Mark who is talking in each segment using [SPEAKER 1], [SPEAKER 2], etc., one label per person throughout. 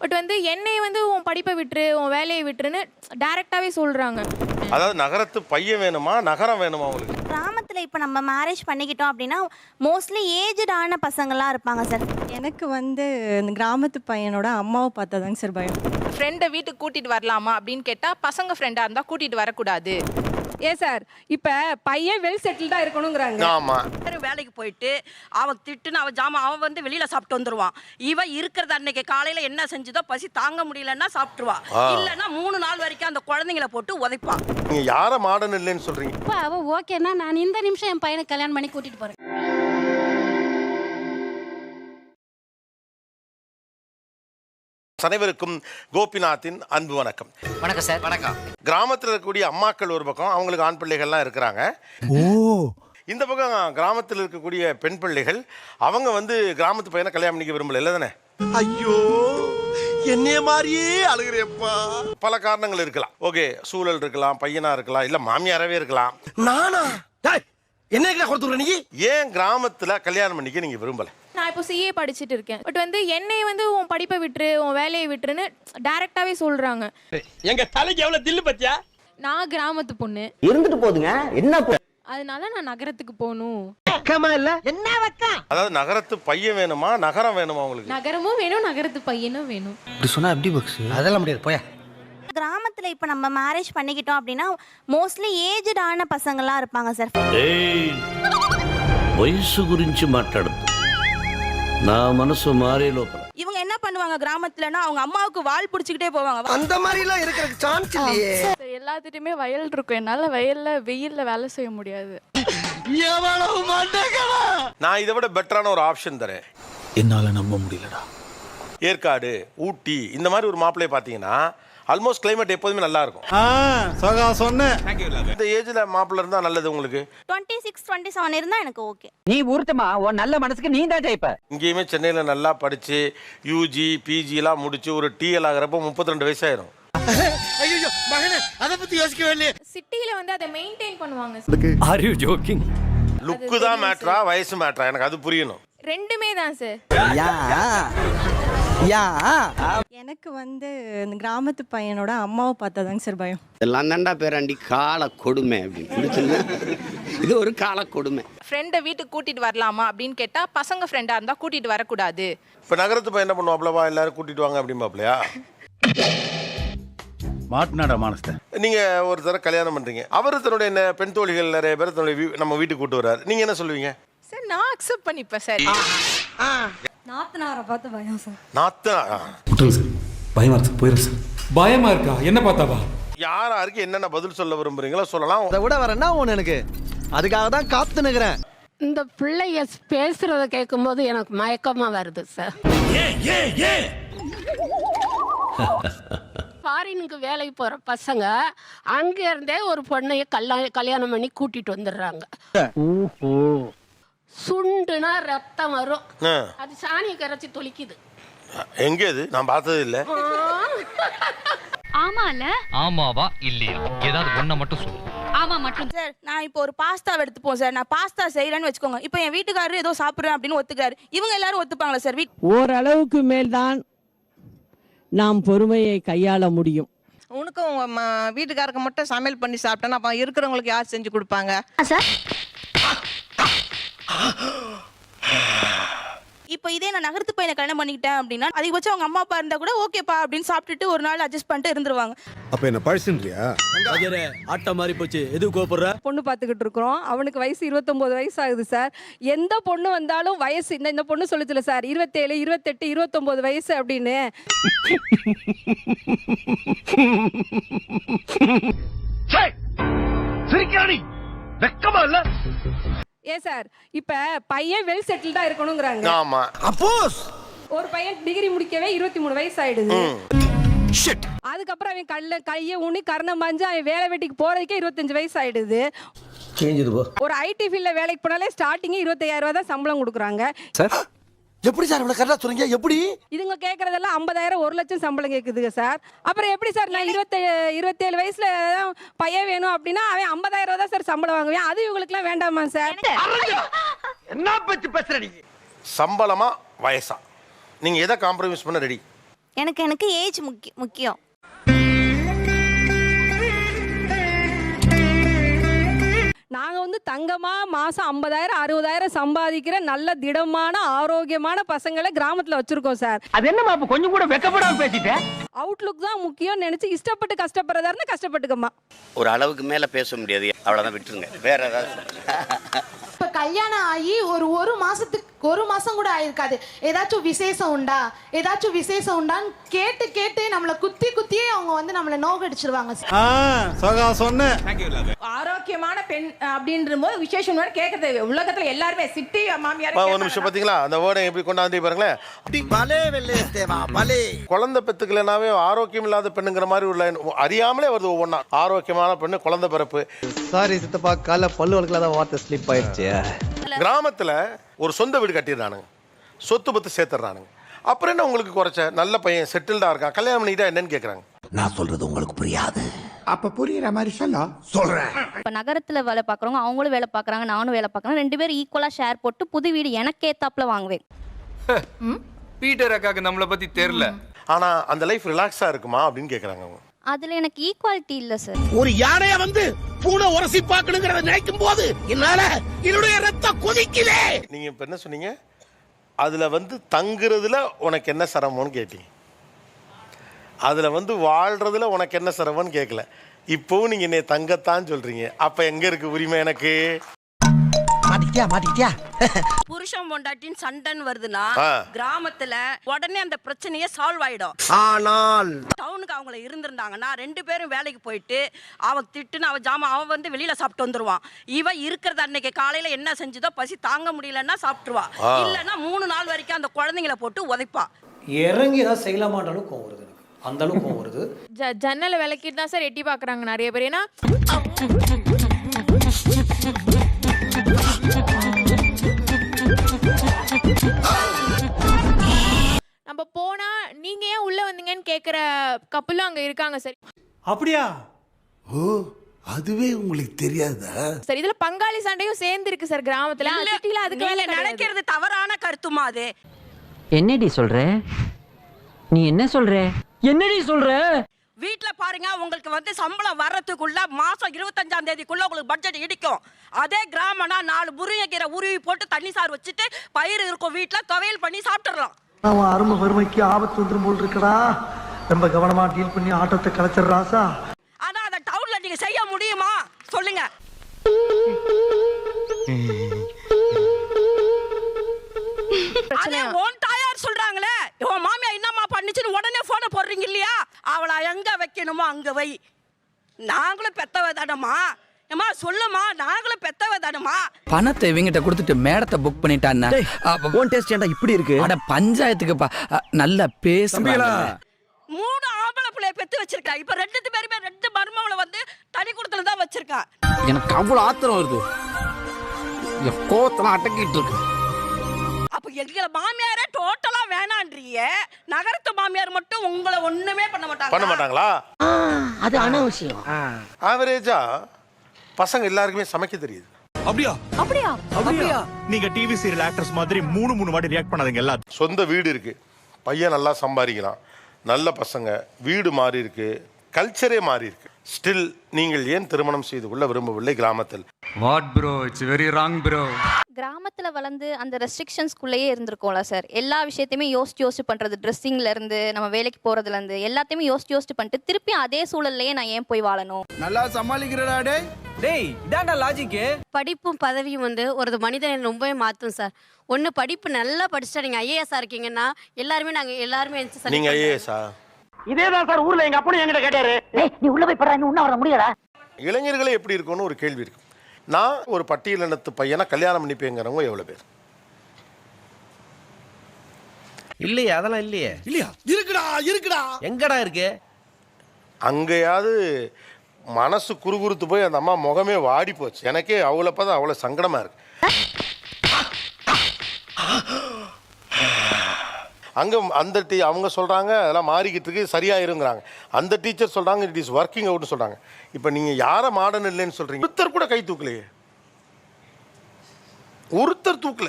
[SPEAKER 1] But வந்து என்னை வந்து உன் படிப்பை விட்டுரு உன் வேலையை விட்டுருன்னு டைரக்டாவே சொல்றாங்க.
[SPEAKER 2] அதாவது நகரத்து பையன் வேணுமா நகரம் வேணுமா உங்களுக்கு?
[SPEAKER 3] கிராமத்தில் இப்போ நம்ம மேரேஜ் பண்ணிக்கிட்டோம் அப்படின்னா மோஸ்ட்லி ஏஜ்டான பசங்களாம் இருப்பாங்க சார்
[SPEAKER 4] எனக்கு வந்து இந்த கிராமத்து பையனோட அம்மாவை பார்த்தாதாங்க சார் பயம்.
[SPEAKER 5] ஃப்ரெண்டை வீட்டுக்கு கூட்டிட்டு வரலாமா அப்படின்னு கேட்டா பசங்க ஃப்ரெண்டா இருந்தா கூட்டிட்டு வரக்கூடாது.
[SPEAKER 6] ஏ சார் இப்ப பையன் வெல் செட்டில்டா இருக்கணுங்கிறாங்க.
[SPEAKER 2] ஆமா.
[SPEAKER 7] வேலைக்கு போயிட்டு அவன் திட்டுன்னு அவன் ஜாமான் அவன் வந்து வெளியில சாப்பிட்டு வந்துருவான். இவன் இருக்கிறது அன்னைக்கு காலையில என்ன செஞ்சதோ பசி தாங்க முடியலன்னா சாப்பிட்டுருவா. இல்லைன்னா மூணு நாள் வரைக்கும் அந்த குழந்தைங்களை போட்டு உதைப்பான்.
[SPEAKER 2] நீங்க யார மாடர்ன் இல்லைன்னு சொல்றீங்க?
[SPEAKER 8] அப்பா அவ ஓகேன்னா நான் இந்த நிமிஷம் என் பையனை கல்யாணம் பண்ணி கூட்டிட்டு போறேன்.
[SPEAKER 2] அனைவருக்கும் கோபிநாத்தின் அன்பு வணக்கம்.
[SPEAKER 9] வணக்கம் சார். வணக்கம்
[SPEAKER 2] கிராமத்தில் இருக்கக்கூடிய அம்மாக்கள் ஒரு பக்கம் அவங்களுக்கு ஆண் பிள்ளைகள்லாம் இருக்கிறாங்க.
[SPEAKER 10] ஓ
[SPEAKER 2] இந்த பக்கம் கிராமத்தில் இருக்கக்கூடிய பெண் பிள்ளைகள் அவங்க வந்து கிராமத்து பையனை கல்யாணம் பண்ணிக்க விரும்பல இல்லை தானே?
[SPEAKER 10] ஐயோ என்னைய மாதிரியே அழுகிறேப்பா.
[SPEAKER 2] பல காரணங்கள் இருக்கலாம். ஓகே சூழல் இருக்கலாம் பையனா இருக்கலாம் இல்ல மாமியாரவே இருக்கலாம்.
[SPEAKER 10] நானா? டேய், என்ன கொடுத்துற நீ?
[SPEAKER 2] ஏன் கிராமத்துல கல்யாணம் பண்ணிக்க நீங்க விரும்பல?
[SPEAKER 1] நான் இப்போ சிஏ படிச்சுட்டு இருக்கேன். பட் வந்து என்னை வந்து உன் படிப்பை விட்டுரு உன் வேலையை விட்டுருன்னு டைரக்டாவே சொல்றாங்க.
[SPEAKER 9] எங்க தலைக்கு எவ்வளவு தில்லு பத்தியா?
[SPEAKER 6] நான் கிராமத்து பொண்ணு.
[SPEAKER 9] இருந்துட்டு போதுங்க. என்ன
[SPEAKER 6] அதனால நான் நகரத்துக்கு போகணும்
[SPEAKER 9] பக்கமா இல்ல
[SPEAKER 2] அதாவது நகரத்து பையன் வேணுமா நகரம் வேணுமா உங்களுக்கு
[SPEAKER 6] நகரமும் வேணும் நகரத்து பையனும் வேணும்
[SPEAKER 9] இப்படி சொன்னா எப்படி பக்ஸ் அதெல்லாம் முடியாது போயா
[SPEAKER 3] கிராமத்தில் இப்போ நம்ம மேரேஜ் பண்ணிக்கிட்டோம் அப்படின்னா மோஸ்ட்லி ஏஜ்டான பசங்களாம் இருப்பாங்க சார்
[SPEAKER 11] వయస్సు గురించి మాట్లాడద్దు నా మనసు మారే లోపల
[SPEAKER 7] இவங்க என்ன பண்ணுவாங்க கிராமத்துலன்னா அவங்க அம்மாவுக்கு வால் பிடிச்சிக்கிட்டே போவாங்க.
[SPEAKER 10] அந்த மாதிரி எல்லாம் இருக்கிறதுக்கு சான்ஸ் இல்லையே.
[SPEAKER 1] எல்லாத்துட்டுமே வயல் இருக்கும். என்னால வயல்ல வெயில்ல வேலை செய்ய முடியாது.
[SPEAKER 10] எவ்வளவு
[SPEAKER 2] நான் இதை விட பெட்டரான ஒரு ஆப்ஷன் தரேன்.
[SPEAKER 10] என்னால நம்ப முடியலடா.
[SPEAKER 2] ஏற்காடு ஊட்டி இந்த மாதிரி ஒரு மாப்பிள்ளைய பார்த்தீங்கன்னா ஆல்மோஸ்ட் கிளைமேட் எப்போதுமே நல்லா இருக்கும்
[SPEAKER 10] சொன்னேன்
[SPEAKER 2] இந்த ஏஜ்ல மாப்பிள்ள இருந்தா நல்லது உங்களுக்கு?
[SPEAKER 3] டுவெண்ட்டி சிக்ஸ் டுவெண்ட்டி செவன் இருந்தா எனக்கு ஓகே
[SPEAKER 9] நீ ஊர்த்தமா உன் நல்ல மனசுக்கு நீ தான் ஜெயிப்ப.
[SPEAKER 2] இங்கேயுமே சென்னையில நல்லா படிச்சு யூஜி பிஜி எல்லாம் முடிச்சு ஒரு டிஎல் ஆகிறப்போ முப்பத்தி ரெண்டு வயசாயிரும்
[SPEAKER 10] ஐயோ மகனே அத பத்தி யோசிக்கவே இல்லையே.
[SPEAKER 1] சிட்டில வந்து அதை மெயின்டைன் பண்ணுவாங்க
[SPEAKER 11] ஆர் யூ ஜோக்கிங்
[SPEAKER 2] லுக்கு தான் மேட்ரா வயசு மேட்ரா எனக்கு அது புரியணும்.
[SPEAKER 1] ரெண்டுமே தான் சார்
[SPEAKER 9] யா யா.
[SPEAKER 4] எனக்கு வந்து இந்த கிராமத்து பையனோட அம்மாவை பார்த்தாதாங்க சார் பயம்.
[SPEAKER 11] இதெல்லாம் தாண்டா பேராண்டி கால கொடுமை அப்படின்னு? இது ஒரு கால கொடுமை.
[SPEAKER 5] ஃப்ரெண்டை வீட்டுக்கு கூட்டிட்டு வரலாமா அப்படின்னு கேட்டா பசங்க ஃப்ரெண்டா இருந்தா கூட்டிட்டு வரக்கூடாது.
[SPEAKER 2] இப்போ நகரத்து பையன் என்ன பண்ணுவாப்லவா எல்லாரும் கூட்டிட்டு வாங்க அப்படிம்பாப்லையா?
[SPEAKER 10] மாட்டினாடா மானஸ்த
[SPEAKER 2] நீங்க ஒரு தடவை கல்யாணம் பண்றீங்க. அவர் தன்னுடைய என்ன பெண் தோழிகள் நிறைய பேர் தன்னுடைய வீ- நம்ம வீட்டுக்கு கூட்டு வர்றாரு. நீங்க என்ன சொல்லுவீங்க?
[SPEAKER 5] சார் நான் அக்செப்ட் பண்ணிப்பேன் சார்.
[SPEAKER 4] நாத்தனாரை பார்த்து பயம் சார்.
[SPEAKER 2] நாத்தா
[SPEAKER 10] விட்டுருங்க சார். பயமா இருக்கு போயிரு சார்.
[SPEAKER 12] பயமா இருக்கா? என்ன பார்த்தாவா?
[SPEAKER 2] யாராருக்கு என்னென்ன பதில் சொல்ல விரும்புறீங்களோ சொல்லலாம்.
[SPEAKER 9] அதை விட வரேன்னா ஒன்று எனக்கு? அதுக்காக தான் காத்து நிக்கிறேன்.
[SPEAKER 8] இந்த பிள்ளைய பேசுறத கேட்கும்போது எனக்கு மயக்கமா வருது சார் ஃபாரினுக்கு வேலைக்கு போற பசங்க அங்க இருந்தே ஒரு பொண்ணைய கல்யாணம் கல்யாணம் பண்ணி கூட்டிட்டு வந்துடுறாங்க. சுண்டுனா ரத்தம் வரும். அது சாணியை கரைச்சி தொளிக்குது.
[SPEAKER 2] எங்க இது? நான் பார்த்தது இல்ல.
[SPEAKER 12] ஆமாவா இல்லையா? ஏதாவது ஒன்ன மட்டும் சொல்லு.
[SPEAKER 8] ஆமா மட்டும்.
[SPEAKER 7] சார் நான் இப்போ ஒரு பாஸ்தா எடுத்துப்போம் சார். நான் பாஸ்தா செய்யறேன்னு வச்சுக்கோங்க. இப்போ என் வீட்டுக்காரரு ஏதோ சாப்பிடுறேன் அப்படின்னு ஒத்துக்காரு இவங்க எல்லாரும் ஒத்துப்பாங்களா சார்? வீட்
[SPEAKER 6] ஓரளவுக்கு மேல்தான் நாம் பொறுமையை கையாள முடியும்.
[SPEAKER 7] உனக்கும் உங்க வீட்டுக்காரருக்கு மட்டும் சமையல் பண்ணி சாப்பிட்டேன்னா அப்ப இருக்கிறவங்களுக்கு யார் செஞ்சு கொடுப்பாங்க? இப்போ இதே நான் நகரத்து பையனை கல்யாணம் பண்ணிக்கிட்டேன் அப்படின்னா அதிகபட்சம் அவங்க அம்மா அப்பா இருந்தா கூட ஓகேப்பா அப்படின்னு சாப்பிட்டுட்டு ஒரு நாள் அட்ஜஸ்ட் பண்ணிட்டு இருந்துருவாங்க.
[SPEAKER 10] அப்ப என்ன பழசுன்றியா
[SPEAKER 9] ஆட்ட மாதிரி போச்சு. எது கோபப்படுற
[SPEAKER 6] பொண்ணு பார்த்துக்கிட்டு இருக்கிறோம். அவனுக்கு வயசு இருபத்தொம்போது வயசு ஆகுது சார். எந்த பொண்ணு வந்தாலும் வயசு இந்த இந்த பொண்ணு சொல்லுச்சுல சார். இருபத்தேழு இருபத்தெட்டு இருபத்தொம்போது வயசு அப்படின்னு.
[SPEAKER 10] சிரிக்கிறானி வெக்கமா இல்ல?
[SPEAKER 6] ஏ சார் இப்ப பையன் வெல் செட்டில்டா இருக்கணுங்கிறாங்க.
[SPEAKER 2] ஆமா.
[SPEAKER 10] அப்போஸ்.
[SPEAKER 6] ஒரு பையன் டிகிரி முடிக்கவே இருபத்தி மூணு வயசு ஆயிடுது. அதுக்கப்புறம் அவன் கல்ல கையை ஊனி கர்ணம் பாஞ்சு அவன் வேலை வெட்டிக்கு போறதுக்கே இருபத்தஞ்சு வயசு ஆயிடுது.
[SPEAKER 9] சேஞ்சது போ.
[SPEAKER 6] ஒரு ஐடி ஃபீல்ட்ல வேலைக்கு போனாலே ஸ்டார்டிங்கே இருபத்தையாயிரம் ரூபாய் தான் சம்பளம் கொடுக்குறாங்க.
[SPEAKER 10] எப்படி சார் இவ்வளவு கரெக்டா சொல்றீங்க எப்படி?
[SPEAKER 6] இதுங்க கேட்கறதெல்லாம் ஐம்பதாயிரம் ஒரு லட்சம் சம்பளம் கேட்குதுங்க சார். அப்புறம் எப்படி சார் நான் இருபத்தே இருபத்தேழு வயசுல தான் பையன் வேணும் அப்படின்னா அவன் ஐம்பதாயிரம் ரூபா தான் சார் சம்பளம் வாங்குவேன். அது இவங்களுக்குலாம் வேண்டாமா சார்?
[SPEAKER 9] என்ன பத்தி பேசுற நீ?
[SPEAKER 2] சம்பளமா வயசா? நீங்க எதை காம்ப்ரமைஸ் பண்ண ரெடி
[SPEAKER 3] எனக்கு எனக்கு ஏஜ் முக்கிய முக்கியம்.
[SPEAKER 6] நாங்க வந்து தங்கமா மாசம் ஐம்பதாயிரம் அறுபதாயிரம் சம்பாதிக்கிற நல்ல திடமான ஆரோக்கியமான பசங்களை கிராமத்துல வச்சிருக்கோம் சார்.
[SPEAKER 8] அது அப்ப கொஞ்சம் கூட வெக்கப்படாம பேசிட்டேன்
[SPEAKER 6] அவுட்லுக் தான் முக்கியம் நினைச்சு இஷ்டப்பட்டு கஷ்டப்படுறதா இருந்தா கஷ்டப்பட்டுக்கம்மா.
[SPEAKER 11] ஒரு அளவுக்கு மேல பேச முடியாது. அவ்வளவுதான் விட்டுருங்க. வேற ஏதாவது.
[SPEAKER 1] இப்போ கல்யாணம் ஆகி ஒரு ஒரு மாசத்துக்கு ஒரு மாசம் கூட ஆயிருக்காது. ஏதாச்சும் விசேஷம் உண்டா? ஏதாச்சும் விசேஷம் உண்டான்னு கேட்டு கேட்டு நம்மளை குத்தி குத்தியே அவங்க வந்து நம்மளை நோகடிச்சிருவாங்க.
[SPEAKER 10] சகா சொன்னேன்
[SPEAKER 5] ஆரோக்கியமான பெண் அப்படின்ற போது விசேஷம் கேட்கறது உலகத்துல எல்லாருமே சிட்டி மாமியார்
[SPEAKER 2] ஒரு நிமிஷம் பார்த்தீங்களா அந்த வேர்டை எப்படி கொண்டாந்து பாருங்களேன். குழந்தை பெத்துக்கலனாவே ஆரோக்கியம் இல்லாத பெண்ணுங்கிற மாதிரி line. அறியாமலே வருது ஒவ்வொன்றா ஆரோக்கியமான பெண்ணு குழந்தை பிறப்பு.
[SPEAKER 9] சாரி சித்தப்பா காலைல பல்லு வளர்க்கலாத வார்த்தை ஸ்லிப் ஆயிடுச்சு
[SPEAKER 2] கிராமத்துல ஒரு சொந்த வீடு கட்டிடுறானுங்க. சொத்து பத்து சேர்த்துறானுங்க அப்புறம் என்ன உங்களுக்கு குறைச்ச? நல்ல பையன் செட்டில்டா இருக்கான். கல்யாணம் பண்ணிக்கிட்டா என்னன்னு கேட்குறாங்க
[SPEAKER 10] நான் சொல்றது உங்களுக்கு புரியாது. அப்ப புரியுற மாதிரி சொல்ல. சொல்றேன்.
[SPEAKER 3] இப்போ நகரத்தில் வேலை பார்க்குறவங்க அவங்களும் வேலை பார்க்குறாங்க நானும் வேலை பார்க்குறேன். ரெண்டு பேரும் ஈக்குவலாக ஷேர் போட்டு புது வீடு எனக்கு ஏத்தாப்புல வாங்குவேன்.
[SPEAKER 12] பீட்டர் அக்காக்கு நம்மளை பத்தி தெரியல
[SPEAKER 2] ஆனா அந்த லைஃப் ரிலாக்ஸா இருக்குமா அப்படின்னு கேட்குறாங்க அவங்க.
[SPEAKER 3] அதில் எனக்கு ஈக்குவாலிட்டி இல்லை சார்
[SPEAKER 10] ஒரு யானைய வந்து பூனை உரசி பார்க்கணுங்கிறத நினைக்கும் போது என்னால என்னுடைய ரத்தம் கொதிக்குதே.
[SPEAKER 2] நீங்க இப்ப என்ன சொன்னீங்க? அதுல வந்து தங்குறதுல உனக்கு என்ன சிரமம்னு கேட்டீங்க. அதுல வந்து வாழ்றதுல உனக்கு என்ன சிரமம்னு கேட்கல இப்போவும் நீங்க என்னை தங்கத்தான் சொல்றீங்க. அப்ப எங்க இருக்கு உரிமை எனக்கு?
[SPEAKER 9] மாட்டிக்கிட்டியா மாட்டிக்கிட்டியா
[SPEAKER 7] புருஷன் பொண்டாட்டின்னு சண்டைன்னு வருதுன்னா. கிராமத்துல உடனே அந்த பிரச்சனையே சால்வ் ஆயிடும்.
[SPEAKER 9] ஆனால்
[SPEAKER 7] டவுனுக்கு அவங்கள இருந்திருந்தாங்கன்னா ரெண்டு பேரும் வேலைக்கு போயிட்டு அவன் திட்டுன்னு அவன் ஜாமான் அவன் வந்து வெளியில சாப்பிட்டு வந்துருவான். இவன் இருக்கிறது அன்னைக்கு காலையில என்ன செஞ்சதோ பசி தாங்க முடியலன்னா சாப்பிட்டுருவா. இல்லைன்னா மூணு நாள் வரைக்கும் அந்த குழந்தைங்களை போட்டு உதைப்பா
[SPEAKER 9] இறங்கி ஏதாவது செய்யலாமான்ற அளவுக்கு கோவம் வருது எனக்கு. அந்த அளவுக்கு கோவம் வருது.
[SPEAKER 1] ஜ ஜன்னலை விளக்கிட்டு தான் சார் எட்டி பார்க்குறாங்க நிறைய பேர். ஏன்னா கப்பலும் அங்க இருக்காங்க சார்.
[SPEAKER 9] அப்படியா?
[SPEAKER 10] ஓ அதுவே உங்களுக்கு தெரியாதா?
[SPEAKER 1] சார் இதுல பங்காளி சண்டையும் சேர்ந்து இருக்கு சார் கிராமத்துல.
[SPEAKER 7] இல்ல,
[SPEAKER 1] சிட்டில அதுக்கு கிடையாது.
[SPEAKER 7] நினைக்கிறது தவறான கருத்துமா அது?
[SPEAKER 8] என்னடி சொல்ற? நீ என்ன சொல்ற? என்னடி சொல்ற?
[SPEAKER 7] வீட்ல பாருங்க உங்களுக்கு வந்து சம்பளம் வர்றதுக்குள்ள மாசம் இருபத்தஞ்சாம் தேதிக்குள்ள உங்களுக்கு பட்ஜெட் இடிக்கும். அதே கிராமனா நாலு முருங்கைக்கீரை உருவி போட்டு தண்ணி சாறு வச்சுட்டு பயிர் இருக்கும் வீட்ல துவையல் பண்ணி சாப்பிட்டுறலாம்.
[SPEAKER 9] அவன் அருமை வறுமைக்கு ஆபத்து வந்துரும் போல் இருக்கடா. ரொம்ப கவனமா டீல் பண்ணி ஆட்டத்தை கலைச்சிடுறாசா
[SPEAKER 7] ஆனா அதை டவுன்ல நீங்க செய்ய முடியுமா? சொல்லுங்க. அதே உன் தாயார் சொல்றாங்களே. உன் மாமியா என்னம்மா பண்ணுச்சுன்னு உடனே போனை போடுறீங்க இல்லையா? அவளை எங்க வைக்கணுமோ அங்க வை. நாங்களும் பெத்தவ தானம்மா. ஏம்மா சொல்லுமா நாங்களும் பெத்தவ தானம்மா.
[SPEAKER 13] பணத்தை இவங்கிட்ட கொடுத்துட்டு மேடத்தை புக் பண்ணிட்டான்னா
[SPEAKER 9] ஓன் டேஸ்ட் ஏன்டா இப்படி இருக்கு?
[SPEAKER 13] அட பஞ்சாயத்துக்குப்பா. நல்லா பேசுங்களா
[SPEAKER 7] மூணு ஆம்பளை பிள்ளைய பெத்து வச்சிருக்கா. இப்ப ரெண்டு பேருமே ரெண்டு மருமகளை வந்து தனி கொடுத்துல தான் வச்சிருக்கா.
[SPEAKER 13] எனக்கு அவ்வளவு ஆத்திரம் வருது. கோவத்தெல்லாம் அடக்கிட்டு இருக்கு.
[SPEAKER 7] அப்ப எங்களை மாமியாரே டோட்டலா வேணான்றீங்க. நகரத்து மாமியார் மட்டும் உங்களை ஒண்ணுமே பண்ண மாட்டாங்க
[SPEAKER 2] பண்ண மாட்டாங்களா?
[SPEAKER 8] அது அனாவசியம்
[SPEAKER 2] ஆவரேஜா பசங்க எல்லாருக்குமே சமைக்க தெரியுது.
[SPEAKER 10] அப்படியா?
[SPEAKER 3] அப்படியா?
[SPEAKER 9] அப்படியா?
[SPEAKER 10] நீங்க டிவி சீரியல் ஆக்டர்ஸ் மாதிரி மூணு மூணு வாட்டி ரியாக்ட் பண்ணாதீங்க எல்லாரும்
[SPEAKER 2] சொந்த வீடு இருக்கு. பையன் நல்லா சம்பாதிக்கிறான். நல்ல பசங்க வீடு மாறி இருக்கு கல்ச்சரே மாறி இருக்கு ஸ்டில் நீங்கள் ஏன் திருமணம் செய்து கொள்ள விரும்பவில்லை கிராமத்தில்?
[SPEAKER 12] What bro it's very wrong bro
[SPEAKER 3] கிராமத்தில் வளர்ந்து அந்த ரெஸ்ட்ரிக்ஷன்ஸ்குள்ளேயே இருந்திருக்கோம்ல சார் எல்லா விஷயத்தையுமே யோசிச்சு யோசிச்சு பண்ணுறது ட்ரெஸ்ஸிங்ல இருந்து நம்ம வேலைக்கு போகிறதுல இருந்து எல்லாத்தையுமே யோசிச்சு யோசிச்சு பண்ணிட்டு திருப்பி அதே சூழல்லையே நான் ஏன் போய் வாழணும்?
[SPEAKER 9] நல்லா சமாளிக்கிறடா டேய். டேய் இதான்டா
[SPEAKER 8] படிப்பும் பதவியும் வந்து ஒரு மனிதனை ரொம்பவே மாற்றும் சார் ஒன்று படிப்பு நல்லா படிச்சுட்டா நீங்கள் ஐஏஎஸ்ஸாக இருக்கீங்கன்னா எல்லாருமே நாங்கள் எல்லாருமே
[SPEAKER 2] நீங்க. ஐஏஎஸ்ஆ
[SPEAKER 8] இதேதான் சார் ஊர்ல எங்க அப்பனும் என்கிட்ட கேட்டாரு. நீ உள்ள போய் படுறா உன்ன வர முடியல
[SPEAKER 2] இளைஞர்களே எப்படி இருக்கும்னு ஒரு கேள்வி இருக்கு. நான் ஒரு பட்டியலினத்து பையனை கல்யாணம் பண்ணிப்பேங்கிறவங்க எவ்வளவு பேர்?
[SPEAKER 9] இல்லையே அதெல்லாம் இல்லையே.
[SPEAKER 10] இல்லையா? இருக்குடா இருக்குடா.
[SPEAKER 9] எங்கடா இருக்கு?
[SPEAKER 2] அங்கேயாவது மனசு குறுகுறுத்து போய் அந்த அம்மா முகமே வாடி போச்சு. எனக்கே அவ்வளோ பார்த்தா அவ்வளோ சங்கடமா இருக்கு. அங்கே அந்த டீ அவங்க சொல்கிறாங்க அதெல்லாம் மாறிக்கிட்டு இருக்கு சரியாயிருங்கிறாங்க. அந்த டீச்சர் சொல்கிறாங்க இட் இஸ் ஒர்க்கிங் அவுட்னு சொல்கிறாங்க இப்போ நீங்கள் யாரை மாடர்ன் இல்லைன்னு சொல்கிறீங்க ஒருத்தர் கூட கை தூக்கலையே. ஒருத்தர் தூக்கல.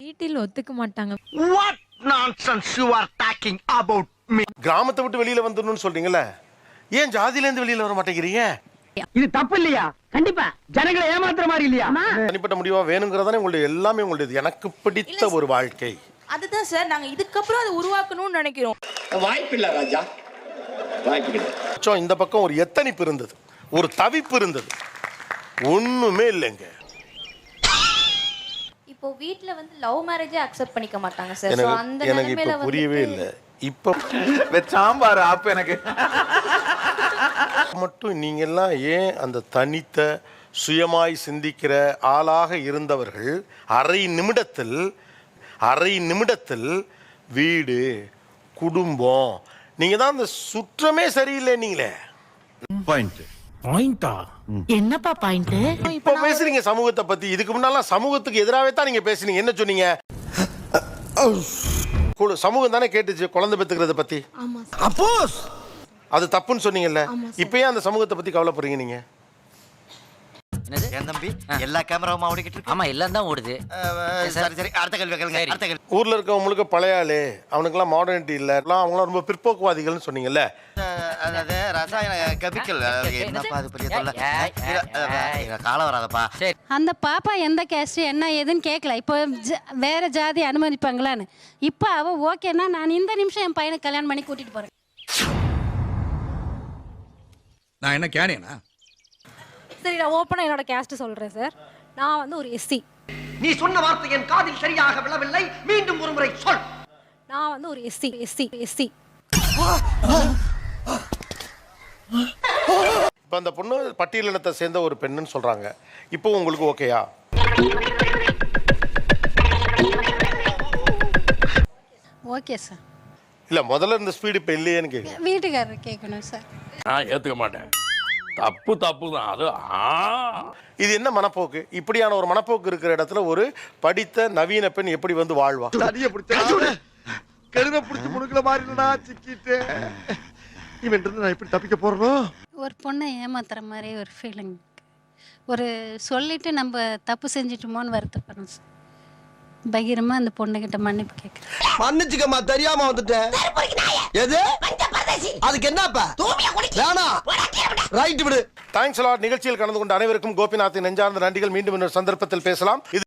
[SPEAKER 14] வீட்டில் ஒத்துக்க மாட்டாங்க.
[SPEAKER 10] What nonsense you are talking about me
[SPEAKER 2] கிராமத்தை விட்டு வெளியில வந்துடணும்னு சொல்றீங்கல்ல. ஏன் ஜாதியில இருந்து வெளியில வர மாட்டேங்கிறீங்க?
[SPEAKER 10] இது தப்பு இல்லையா கண்டிப்பா. ஜனங்களை ஏமாத்துற மாதிரி இல்லையா?
[SPEAKER 2] தனிப்பட்ட முடிவா வேணுங்கிறதானே உங்களுடைய எல்லாமே உங்களுடையது. எனக்கு பிடித்த ஒரு வாழ்க்கை.
[SPEAKER 5] அதுதான் சார் நாங்க இதுக்கப்புறம் அதை உருவாக்கணும்னு நினைக்கிறோம்.
[SPEAKER 10] வாய்ப்பில்லை ராஜா. வாய்ப்பில்லை
[SPEAKER 2] சோ இந்த பக்கம் ஒரு எத்தனிப்பு இருந்தது. ஒரு தவிப்பு இருந்தது. ஒண்ணுமே இல்லைங்க.
[SPEAKER 3] இப்போ வீட்ல வந்து லவ் மேரேஜே அக்செப்ட் பண்ணிக்க மாட்டாங்க சார்.
[SPEAKER 2] எனக்கு இப்ப புரியவே இல்லை. இப்போ
[SPEAKER 13] சாம்பார் அப்ப எனக்கு.
[SPEAKER 2] மட்டும் நீங்க எல்லாம் ஏன் அந்த தனித்த சுயமாய் சிந்திக்கிற ஆளாக இருந்தவர்கள்? அரை நிமிடத்தில் அரை நிமிடத்தில் வீடு குடும்பம் நீங்க தான் அந்த சுற்றமே சரியில்லை நீங்களே.
[SPEAKER 10] பாயிண்ட் பாயிண்டா
[SPEAKER 1] என்னப்பா பாயிண்ட்
[SPEAKER 2] இப்போ பேசுறீங்க சமூகத்தை பத்தி. இதுக்கு முன்னாலாம் சமூகத்துக்கு எதிராகவே தான் நீங்க பேசுனீங்க. என்ன சொன்னீங்க? சமூகம் தானே கேட்டுச்சு குழந்தை பெத்துக்கிறத பத்தி.
[SPEAKER 1] ஆமா
[SPEAKER 10] அப்போஸ்
[SPEAKER 2] அது தப்புன்னு சொன்னீங்கல்ல? இப்பயே அந்த சமூகத்தை பத்தி கவலைப்படுறீங்க நீங்க.
[SPEAKER 15] என் தம்பி? எல்லா கேமராவும் ஓடிக்கிட்டு இருக்கு. ஆமா எல்லாம் தான் ஓடுது. சரி சரி. அடுத்த கேள்வி கேளுங்க. அடுத்த கேள்வி.
[SPEAKER 2] ஊர்ல இருக்கவங்களுக்கு பழைய ஆளு. அவனுக்கெல்லாம் மாடர்னிட்டி இல்ல. எல்லாம் அவங்களாம் ரொம்ப பிற்போக்குவாதிகள்னு சொன்னீங்கல்ல?
[SPEAKER 15] அதாவது ரசாயன கெமிக்கல் என்னப்பா அது பெரிய தொல்லை? காலம் வராதப்பா.
[SPEAKER 16] அந்த பாப்பா எந்த கேஸ்ட் என்ன ஏதுன்னு கேட்கல இப்போ வேற ஜாதி அனுமதிப்பாங்களான்னு. இப்போ அவ ஓகேன்னா நான் இந்த நிமிஷம் என் பையனை கல்யாணம் பண்ணி கூட்டிட்டு போறேன்.
[SPEAKER 13] நான் என்ன கேனியனா
[SPEAKER 14] சரி நான் ஓப்பனாக என்னோட கேஸ்ட் சொல்கிறேன் சார் நான் வந்து ஒரு எஸ்சி
[SPEAKER 10] நீ சொன்ன வார்த்தை என் காதில் சரியாக விழவில்லை. மீண்டும் ஒரு முறை சொல்.
[SPEAKER 14] நான் வந்து ஒரு எஸ்சி எஸ்சி எஸ்சி
[SPEAKER 2] இப்போ அந்த பொண்ணு பட்டியலினத்தை சேர்ந்த ஒரு பெண்ணுன்னு சொல்றாங்க. இப்போ உங்களுக்கு ஓகேயா
[SPEAKER 16] ஓகே சார்
[SPEAKER 2] இல்ல முதல்ல இருந்த ஸ்பீடு இப்போ இல்லையேன்னு கேட்குறேன்
[SPEAKER 16] வீட்டுக்காரர் கேட்கணும் சார்
[SPEAKER 13] நான் ஏத்துக்க மாட்டேன். தப்பு தப்பு தான் அது ஆ.
[SPEAKER 2] இது என்ன மனப்போக்கு? இப்படியான ஒரு மனப்போக்கு இருக்கிற இடத்துல ஒரு படித்த நவீன பெண் எப்படி வந்து வாழ்வா?
[SPEAKER 10] தடிய பிடிச்ச கழுத பிடிச்சு முடுக்கல மாதிரி இல்லடா சிக்கிட்டு. இவன் நான் எப்படி தப்பிக்க போறனோ?
[SPEAKER 16] ஒரு பொண்ணை ஏமாத்துற மாதிரி ஒரு ஃபீலிங் ஒரு சொல்லிட்டு நம்ம தப்பு செஞ்சிட்டோமோன்னு வருத்தப்படுறோம் சார் பகிரமா அந்த பொண்ணுகிட்ட மன்னிப்பு கேட்குறேன்
[SPEAKER 10] மன்னிச்சுக்கம்மா தெரியாம வந்துட்டேன். எது? அதுக்கு என்னப்பா? வேணாம் ரைட் விடு.
[SPEAKER 2] தேங்க்ஸ் லாட் நிகழ்ச்சியில் கலந்து கொண்ட அனைவருக்கும் கோபிநாத்தின் நெஞ்சார்ந்த நன்றிகள். மீண்டும் இன்னொரு சந்தர்ப்பத்தில் பேசலாம். இது